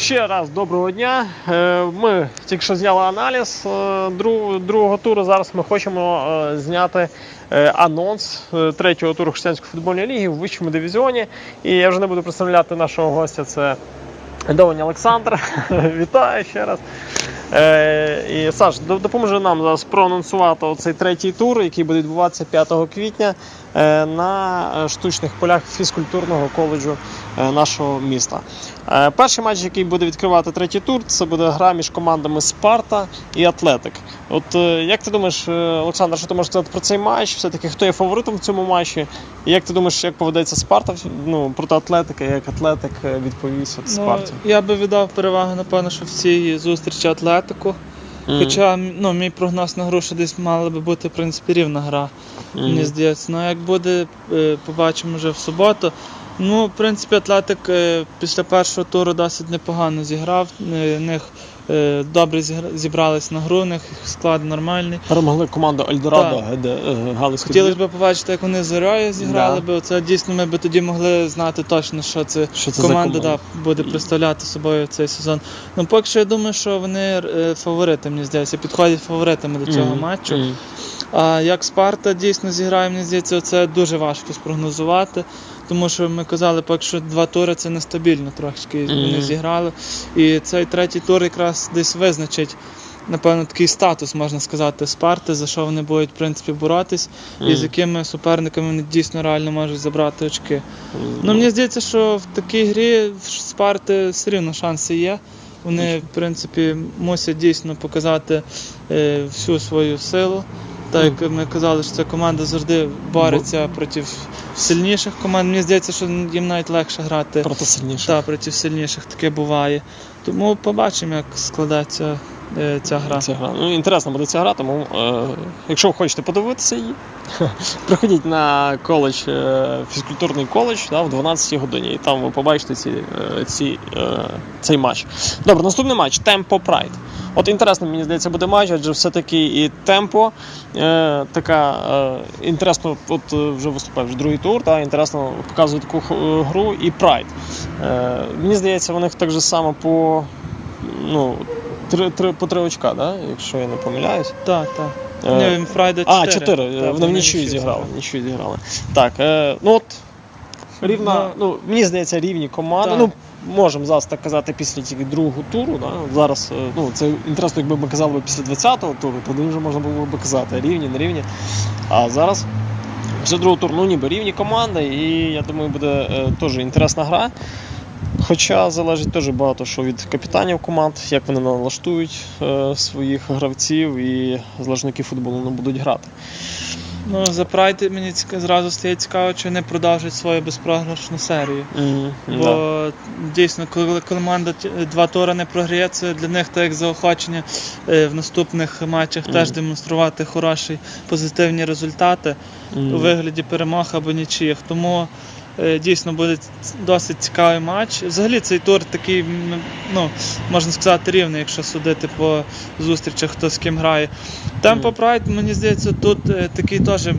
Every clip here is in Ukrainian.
Ще раз доброго дня. Е, Ми тільки що зняли аналіз е, другого туру. Зараз ми хочемо е, зняти анонс третього туру християнської футбольної ліги в вищому дивізіоні. І я вже не буду представляти нашого гостя. Це Довань Олександр. Вітаю ще раз. І Саш, до- допоможи нам зараз проанонсувати цей третій тур, який буде відбуватися 5 квітня на е, штучних полях фізкультурного коледжу е, нашого міста. Е, Перший матч, який буде відкривати третій тур, це буде гра між командами Спарта і Атлетик. От як ти думаєш, Олександр, що ти можеш сказати про цей матч? Все-таки хто є фаворитом в цьому матчі? І як ти думаєш, як поведеться Спарта ну, проти Атлетика, як Атлетик відповість от Спарті? Ну, я би віддав перевагу, напевно, що в цій зустрічі Атлетику. Мгм. Хоча ну, мій прогноз на гру, що десь мала би бути в принципі рівна гра, mm. мені здається. Ну як буде, е, побачимо вже в суботу. Ну, в принципі, Атлетик е, після першого туру досить непогано зіграв. В них е, добре зібрались на гру, у них склад нормальний. Перемогли команду де е, Хотілося б побачити, як вони з Зоряю зіграли би. Це дійсно ми б тоді могли знати точно, що це Що це команда команда? да, буде представляти собою цей сезон. Ну поки що я думаю, що вони е, фаворити, мені здається, підходять фаворитами до цього матчу. А як Спарта дійсно зіграє, мені здається, це дуже важко спрогнозувати. Тому що ми казали, поки що два тури це нестабільно трошки вони Мгм. зіграли. І цей третій тур якраз десь визначить. Напевно, такий статус, можна сказати, Спарти, за що вони будуть в принципі боротись, і з якими суперниками вони дійсно реально можуть забрати очки. Ну, мені здається, що в такій грі в Спарти все рівно шанси є. Вони, в принципі, мусять дійсно показати е, всю свою силу. Так як ми казали, що ця команда завжди бореться проти сильніших команд. Мені здається, що їм навіть легше грати проти сильніше. та, проти сильніших, таке буває. Тому побачимо, як складеться е, ця гра. Ця гра. Ну, інтересно буде ця гра, тому е, якщо ви хочете подивитися її, приходіть на коледж, е, фізкультурний коледж да, в 12 годині, і там ви побачите ці, е, ці, е, цей матч. Добре, наступний матч Темпо Прайд. От інтересно, мені здається, буде матч, адже все-таки і темпо е, така е, інтересно, от е, вже виступає вже другий тур, та, інтересно показує таку е, гру і Прайд. Е, мені здається, у них так же само по, ну, три, три, по три очка, да? якщо я не помиляюсь. Так, так. Е, Ні, Фрайде 4. А, чотири. е, Вони в нічию зіграли. Нічию зіграли. Так, е, ну от рівна, ну, мені здається, рівні команди. Так. Ну, можемо зараз так казати після тільки другого туру. Да? Зараз, е, ну, це інтересно, якби ми казали після 20-го туру, тоді вже можна було б казати, рівні, не рівні. А зараз. Після другого туру, ну ніби рівні команди, і я думаю, буде е, теж інтересна гра. Хоча залежить теж багато що від капітанів команд, як вони налаштують е, своїх гравців і залежно які футбол вони будуть грати. Ну, за Прайд мені ціка- зразу стає цікаво, чи вони продовжать свою безпрограшну серію. Бо дійсно, коли команда ті- два тури не програє, це для них так як заохочення е, в наступних матчах Мгм. теж демонструвати хороші позитивні результати у вигляді перемог або нічиїх. Тому дійсно буде досить цікавий матч. Взагалі цей тур такий, ну, можна сказати, рівний, якщо судити по зустрічах, хто з ким грає. Темпо Прайд, мені здається, тут е, такий теж е,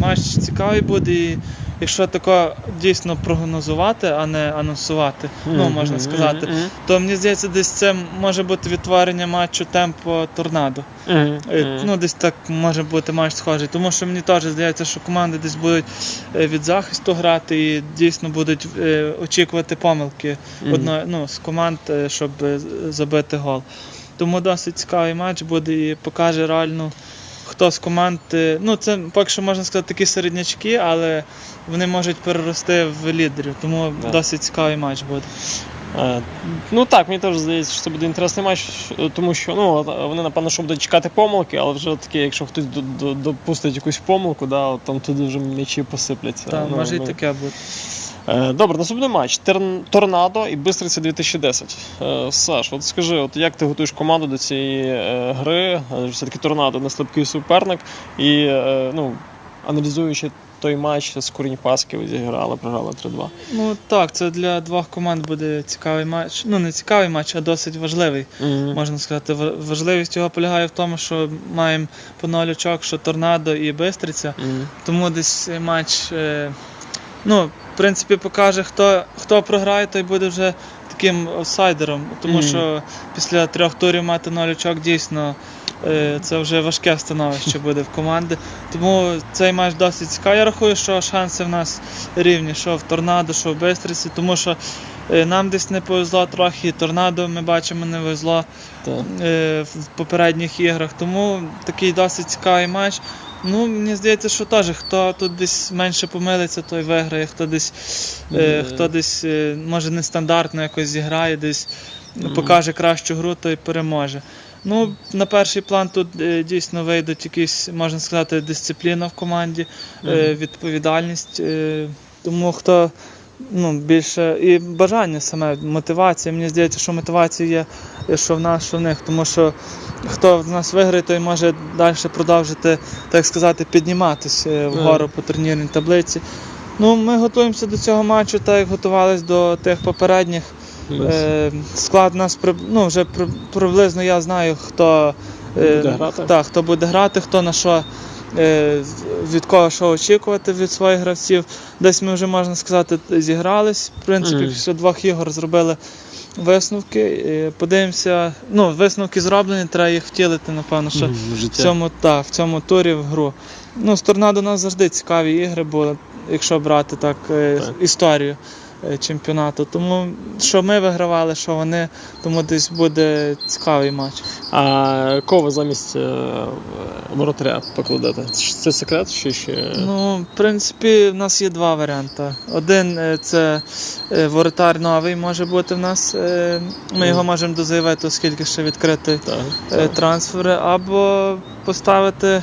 матч цікавий буде. І якщо тако дійсно прогнозувати, а не анонсувати, ну можна сказати, то мені здається, десь це може бути відтворення матчу темпо торнадо. Е, Ну, десь так може бути матч схожий. Тому що мені теж здається, що команди десь будуть е, від захисту грати і дійсно будуть е, очікувати помилки одної ну, з команд, щоб забити гол. Тому досить цікавий матч буде і покаже реально. Хто з команд, е, ну це поки що можна сказати такі середнячки, але вони можуть перерости в лідерів, тому Да. досить цікавий матч буде. Е, Ну так, мені теж здається, що це буде інтересний матч, е, тому що ну, вони, напевно, що будуть чекати помилки, але вже таке, якщо хтось до- до- допустить якусь помилку, да, от там туди вже м'ячі посипляться. Та, Ну, може і ну, таке бути. Е, Добре, наступний матч. Торнадо і Бистриця 2010. Е, Саш, от скажи, от як ти готуєш команду до цієї е, гри? Все-таки торнадо не слабкий суперник. І ну, аналізуючи той матч з Курінь Паски, зіграли, програли 3-2. Ну так, це для двох команд буде цікавий матч. Ну не цікавий матч, а досить важливий. Мгм. Можна сказати, Ва- важливість його полягає в тому, що маємо по ноль очок, що торнадо і Бистриця. Мгм. Тому десь матч, ну, в принципі, покаже, хто, хто програє, той буде вже таким офсайдером. тому mm. що після трьох турів мати ноль очок дійсно е, це вже важке становище буде в команди. Тому цей матч досить цікавий. Я рахую, що шанси в нас рівні, що в торнадо, що в Бистриці, тому що нам десь не повезло трохи, торнадо ми бачимо не везло е, в попередніх іграх. Тому такий досить цікавий матч. Ну, мені здається, що теж хто тут десь менше помилиться, той виграє, хто десь, е, Е. хто десь е, може нестандартно якось зіграє, десь Мгм. покаже кращу гру, той переможе. Ну, на перший план тут е, дійсно вийдуть якісь, можна сказати, дисципліна в команді, е, Мгм. відповідальність. Е, тому хто ну, більше і бажання саме, мотивація. Мені здається, що мотивація є, що в нас, що в них, тому що хто з нас виграє, той може далі продовжити, так сказати, підніматися е, вгору по турнірній таблиці. Ну, ми готуємося до цього матчу, так як готувалися до тих попередніх. Е, склад нас ну, вже приблизно я знаю, хто, е, Буде грати? Так, хто буде грати, хто на що. Е, Від кого що очікувати від своїх гравців. Десь ми вже можна сказати зігрались. В принципі, після двох ігор зробили висновки. Подивимося. Ну, висновки зроблені, треба їх втілити, напевно, що в цьому, та, в цьому турі в гру. Ну, з торнадо у нас завжди цікаві ігри були, якщо брати так, е, Так. історію чемпіонату. Тому що ми вигравали, що вони, тому десь буде цікавий матч. А кого замість е, воротаря покладете? Це секрет чи ще? Ну, в принципі, в нас є два варіанти. Один е, це е, воротар новий може бути в нас. е, Ми його можемо дозаявити, оскільки ще е, трансфери, або поставити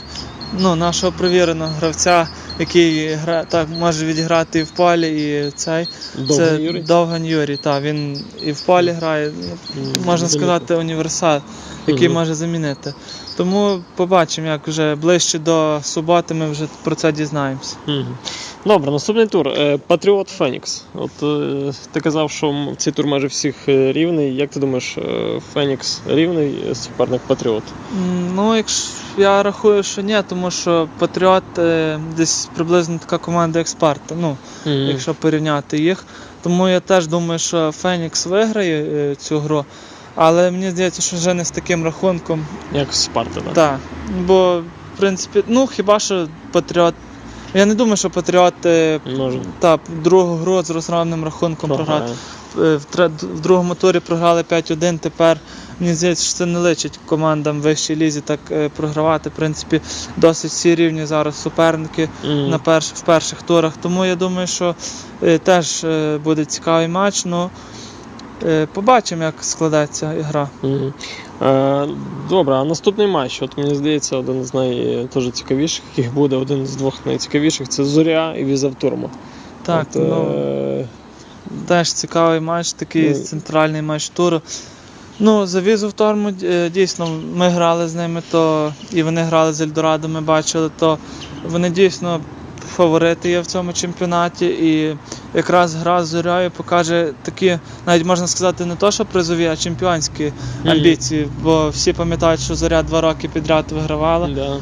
ну, нашого провіреного гравця, який гра, так, може відіграти і в палі, і цей. Довган це Юрій? Довган Юрій. Так, він і в палі грає, ну, можна сказати, універсал, який може замінити. Тому побачимо, як вже ближче до суботи ми вже про це дізнаємося. Добре, наступний тур. Е, Патріот Фенікс. От е, ти казав, що цей тур майже всіх е, рівний. Як ти думаєш, Фенікс рівний суперник Патріот? Ну, якщо я рахую, що ні, тому що Патріот десь приблизно така команда як Спарта. Ну, якщо порівняти їх. Тому я теж думаю, що Фенікс виграє цю гру. Але мені здається, що вже не з таким рахунком. Як Спарта, так? Так. Бо, в принципі, ну хіба що Патріот. Я не думаю, що Патріот е, Може. та, другу гру з розгромним рахунком програв. Програє. Е, В, в другому турі програли 5-1. Тепер мені здається, що це не личить командам в вищій лізі так е, програвати. В принципі, досить всі рівні зараз суперники Мгм. на перш, в перших турах. Тому я думаю, що е, теж е, буде цікавий матч. Ну, е, побачимо, як складеться гра. Мгм. Е, Добре, а наступний матч, от мені здається, один з найцікавіших, яких буде один з двох найцікавіших, це Зоря і Візав Турма. Так, От, ну, е, теж цікавий матч, такий Ну, центральний матч туру. Ну, за візу в Торму е, дійсно ми грали з ними, то і вони грали з Ельдорадо, ми бачили, то вони дійсно фаворити є в цьому чемпіонаті. І якраз гра з зоряю покаже такі, навіть можна сказати, не то, що призові, а чемпіонські амбіції. Бо всі пам'ятають, що зоря два роки підряд вигравала. да,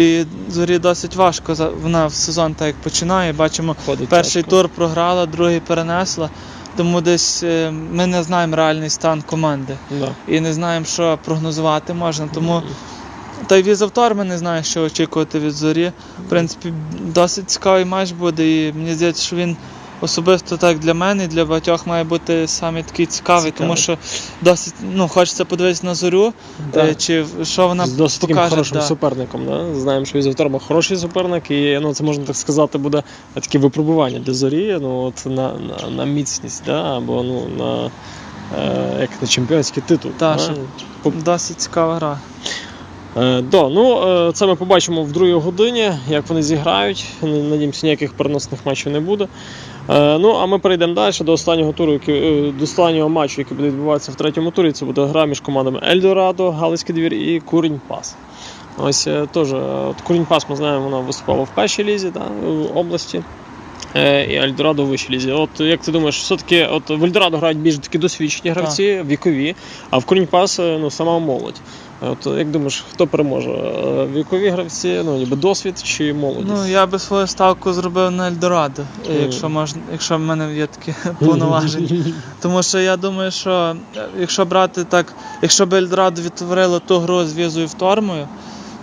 І зорі досить важко. Вона в сезон так як починає. Бачимо, ходить Перший тяжко. тур програла, другий перенесла. Тому десь е, ми не знаємо реальний стан команди Да. і не знаємо, що прогнозувати можна. Тому. Та й візавтор ми не знаємо, що очікувати від зорі. В принципі, досить цікавий матч буде, і мені здається, що він особисто так для мене і для багатьох має бути саме такий цікавий, Цікавий. тому що досить ну, хочеться подивитися на зорю, Да. е, чи що вона з досить таким покаже. хорошим да. суперником. Да? Знаємо, що Візав Турма хороший суперник, і ну, це можна так сказати, буде таке випробування для зорі ну, от, на, на, на міцність, да? або ну, на, е, як на чемпіонський титул. Та, да? щоб- По- Досить цікава гра. Е, да, ну, е, це ми побачимо в другій годині, як вони зіграють. Надіємося, ніяких переносних матчів не буде. Е, ну, а ми перейдемо далі до останнього туру, до останнього матчу, який буде відбуватися в третьому турі. Це буде гра між командами Ельдорадо, Галицький двір і Курінь Пас. Ось теж Курінь Пас, ми знаємо, вона виступала в першій лізі да, в області. І Ельдорадо в вищій лізі. От як ти думаєш, все-таки от в Ельдорадо грають більш такі досвідчені гравці, вікові, а в Курінь Пас ну, сама молодь. От як думаєш, хто переможе? Е, Вікові гравці, ну ніби досвід чи молодість? Ну, я би свою ставку зробив на Ельдорадо, е, якщо можна, якщо в мене є такі повноваження. Тому що я думаю, що е, якщо брати так, якщо б Ельдорадо відтворило ту гру з візою втормою,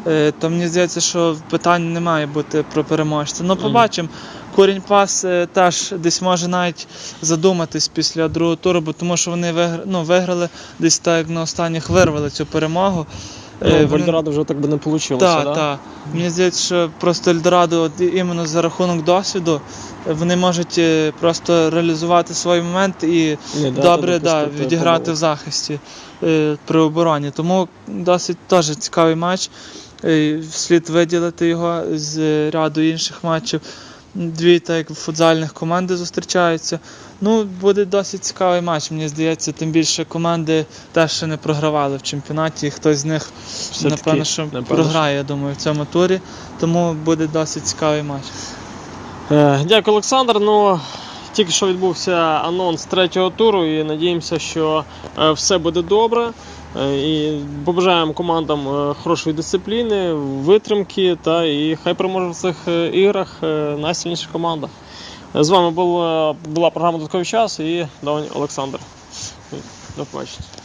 е, то мені здається, що питань не має бути про переможця. Ну, побачимо. Курінь пас е, теж десь може навіть задуматись після другого туру, бо тому що вони виграли, ну, виграли десь так як на останніх вирвали цю перемогу. Ну, Е, в Ельдорадо вже так би не вийшло. так, да? так. Мені здається, що просто Ельдорадо, от іменно за рахунок досвіду, вони можуть е, просто реалізувати свій момент і дати добре да, відіграти помилок. в захисті е, при обороні. Тому досить теж цікавий матч. Е, Слід виділити його з ряду інших матчів. Дві так як футзальних команди зустрічаються. Ну, буде досить цікавий матч, мені здається, тим більше команди теж ще не програвали в чемпіонаті, і хтось з них Все-таки, напевно, що напевно, програє, я думаю, в цьому турі. Тому буде досить цікавий матч. Е, Дякую, Олександр. Ну, тільки що відбувся анонс третього туру, і надіємося, що е, все буде добре. Е, І побажаємо командам е, хорошої дисципліни, витримки та і хай переможе в цих е, іграх найсильніша команда. З вами була, була програма Додатковий час і Давань Олександр. До побачення.